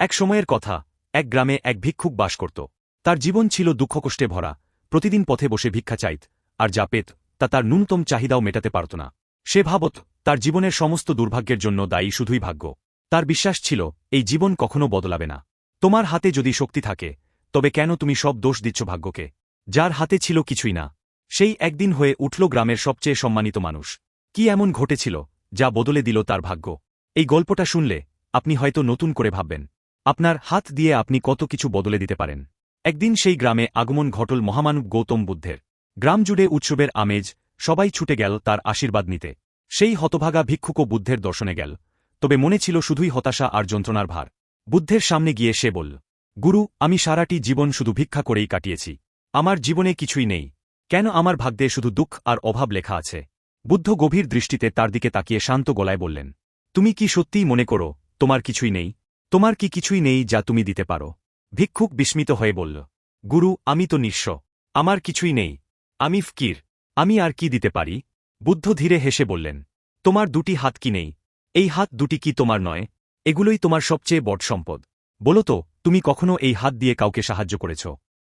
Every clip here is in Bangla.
এক সময়ের কথা, এক গ্রামে এক ভিক্ষুক বাস করত। তার জীবন ছিল দুঃখকষ্টে ভরা। প্রতিদিন পথে বসে ভিক্ষা চাইত, আর যা পেত, তা তার ন্যূনতম চাহিদাও মেটাতে পারত না। সে ভাবত, তার জীবনের সমস্ত দুর্ভাগ্যের জন্য দায়ী শুধুই ভাগ্য। তার বিশ্বাস ছিল, এই জীবন কখনো বদলাবে না। তোমার হাতে যদি শক্তি থাকে, তবে কেন তুমি সব দোষ দিচ্ছ ভাগ্যকে? যার হাতে ছিল কিছুই না। সেই একদিন হয়ে উঠল গ্রামের সবচেয়ে সম্মানিত মানুষ। কি এমন ঘটেছিল, যা বদলে দিল তার ভাগ্য? এই গল্পটা শুনলে, আপনি হয়তো নতুন করে ভাববেন। আপনার হাত দিয়ে আপনি কত কিছু বদলে দিতে পারেন। একদিন সেই গ্রামে আগমন ঘটল মহামানব গৌতম বুদ্ধের। গ্রাম জুড়ে উৎসবের আমেজ, সবাই ছুটে গেল তার আশীর্বাদ নিতে। সেই হতভাগা ভিক্ষুকও বুদ্ধের দর্শনে গেল। তবে মনে ছিল শুধুই হতাশা আর যন্ত্রণার ভার। বুদ্ধের সামনে গিয়ে সে বলল, গুরু, আমি সারাটি জীবন শুধু ভিক্ষা করেই কাটিয়েছি। আমার জীবনে কিছুই নেই। কেন আমার ভাগ্যে শুধু দুঃখ আর অভাব লেখা আছে? বুদ্ধ গভীর দৃষ্টিতে তার দিকে তাকিয়ে শান্ত গলায় বললেন, তুমি কি সত্যিই মনে করো, তোমার কিছুই নেই? তোমার কি কিছুই নেই যা তুমি দিতে পারো? ভিক্ষুক বিস্মিত হয়ে বলল, গুরু, আমি তো নিঃস্ব। আমার কিছুই নেই। আমি ফকির। আমি আর কি দিতে পারি? বুদ্ধ ধীরে হেসে বললেন, তোমার দুটি হাত কি নেই? এই হাত দুটি কি তোমার নয়? এগুলোই তোমার সবচেয়ে বড় সম্পদ। বলো তো, তুমি কখনো এই হাত দিয়ে কাউকে সাহায্য করেছ?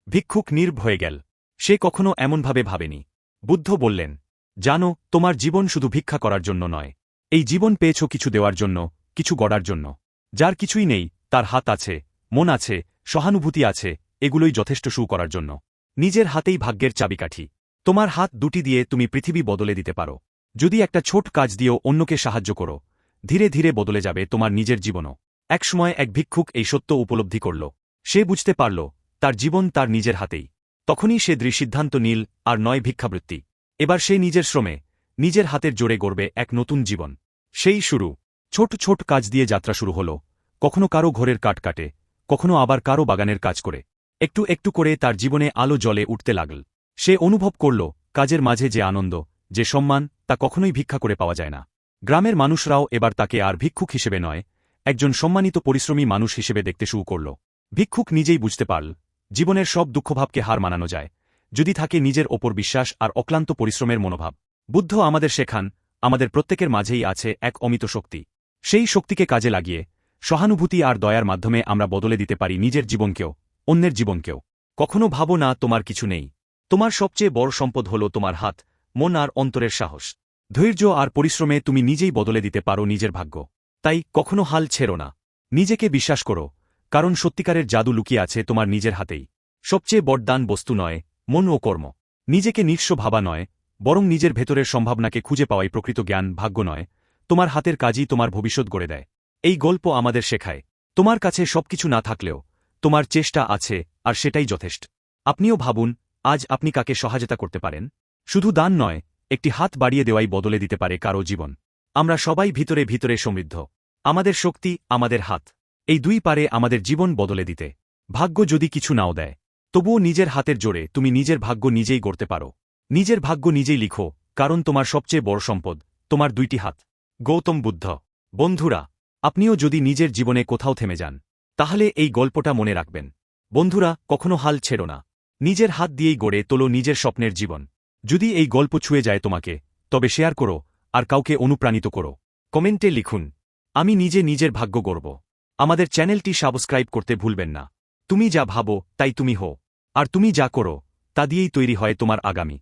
ভিক্ষুক নির্ভ হয়ে গেল। সে কখনো এমনভাবে ভাবেনি। বুদ্ধ বললেন, জানো, তোমার জীবন শুধু ভিক্ষা করার জন্য নয়। এই জীবন পেয়েছ কিছু দেওয়ার জন্য, কিছু গড়ার জন্য। যার কিছুই নেই, তার হাত আছে, মন আছে, সহানুভূতি আছে, এগুলোই যথেষ্ট সু করার জন্য। নিজের হাতেই ভাগ্যের চাবিকাঠি। তোমার হাত দুটি দিয়ে তুমি পৃথিবী বদলে দিতে পারো। যদি একটা ছোট কাজ দিয়েও অন্যকে সাহায্য করো, ধীরে ধীরে বদলে যাবে তোমার নিজের জীবনও। একসময় এক ভিক্ষুক এই সত্য উপলব্ধি করল। সে বুঝতে পারল, তার জীবন তার নিজের হাতেই। তখনই সে দৃঢ়সিদ্ধান্ত নীল আর নয় ভিক্ষাবৃত্তি। এবার সে নিজের শ্রমে, নিজের হাতের জোরে গড়বে এক নতুন জীবন। সেই শুরু। ছোট ছোট কাজ দিয়ে যাত্রা শুরু হল। কখনো কারও ঘরের কাট কাটে, কখনো আবার কারও বাগানের কাজ করে। একটু একটু করে তার জীবনে আলো জলে উঠতে লাগল। সে অনুভব করল, কাজের মাঝে যে আনন্দ, যে সম্মান, তা কখনোই ভিক্ষা করে পাওয়া যায় না। গ্রামের মানুষরাও এবার তাকে আর ভিক্ষুক হিসেবে নয়, একজন সম্মানিত পরিশ্রমী মানুষ হিসেবে দেখতে শুরু করল। ভিক্ষুক নিজেই বুঝতে পারল, জীবনের সব দুঃখভাবকে হার মানানো যায়। যদি থাকে নিজের ওপর বিশ্বাস আর অক্লান্ত পরিশ্রমের মনোভাব। বুদ্ধ আমাদের শেখান, আমাদের প্রত্যেকের মাঝেই আছে এক অমিত শক্তি। সেই শক্তিকে কাজে লাগিয়ে, সহানুভূতি আর দয়ার মাধ্যমে আমরা বদলে দিতে পারি নিজের জীবনকেও, অন্যের জীবনকেও। কখনো ভাবো না, তোমার কিছু নেই। তোমার সবচেয়ে বড় সম্পদ হল তোমার হাত, মন আর অন্তরের সাহস। ধৈর্য আর পরিশ্রমে তুমি নিজেই বদলে দিতে পারো নিজের ভাগ্য। তাই কখনো হাল ছেড়ো না। নিজেকে বিশ্বাস করো, কারণ সত্যিকারের জাদু লুকিয়ে আছে তোমার নিজের হাতেই। সবচেয়ে বড়দান বস্তু নয়, মন ও কর্ম। নিজেকে নিঃস্ব ভাবা নয়, বরং নিজের ভেতরের সম্ভাবনাকে খুঁজে পাওয়াই প্রকৃত জ্ঞান, ভাগ্য নয়। তোমার হাতের কাজই তোমার ভবিষ্যৎ গড়ে দেয়। এই গল্প আমাদের শেখায়। তোমার কাছে সবকিছু না থাকলেও তোমার চেষ্টা আছে, আর সেটাই যথেষ্ট। আপনিও ভাবুন, আজ আপনি কাকে সহায়তা করতে পারেন? শুধু দান নয়, একটি হাত বাড়িয়ে দেওয়াই বদলে দিতে পারে কারও জীবন। আমরা সবাই ভিতরে ভিতরে সমৃদ্ধ। আমাদের শক্তি, আমাদের হাত। এই দুই পারে আমাদের জীবন বদলে দিতে। ভাগ্য যদি কিছু নাও দেয়, তবুও নিজের হাতের জোরে তুমি নিজের ভাগ্য নিজেই গড়তে পারো। নিজের ভাগ্য নিজেই লিখো, কারণ তোমার সবচেয়ে বড় সম্পদ, তোমার দুইটি হাত। গৌতম বুদ্ধ, বন্ধুরা, আপনিও যদি নিজের জীবনে কোথাও থেমে যান, তাহলে এই গল্পটা মনে রাখবেন। বন্ধুরা, কখনো হাল ছেড়ো না। নিজের হাত দিয়েই গড়ে তোলো নিজের স্বপ্নের জীবন। যদি এই গল্প ছুঁয়ে যায় তোমাকে, তবে শেয়ার করো, আর কাউকে অনুপ্রাণিত করো। কমেন্টে লিখুন, আমি নিজে নিজের ভাগ্য গড়ব। আমাদের চ্যানেলটি সাবস্ক্রাইব করতে ভুলবেন না। তুমি যা ভাবো, তাই তুমি হো আর তুমি যা করো, তা দিয়েই তৈরি হয় তোমার আগামী।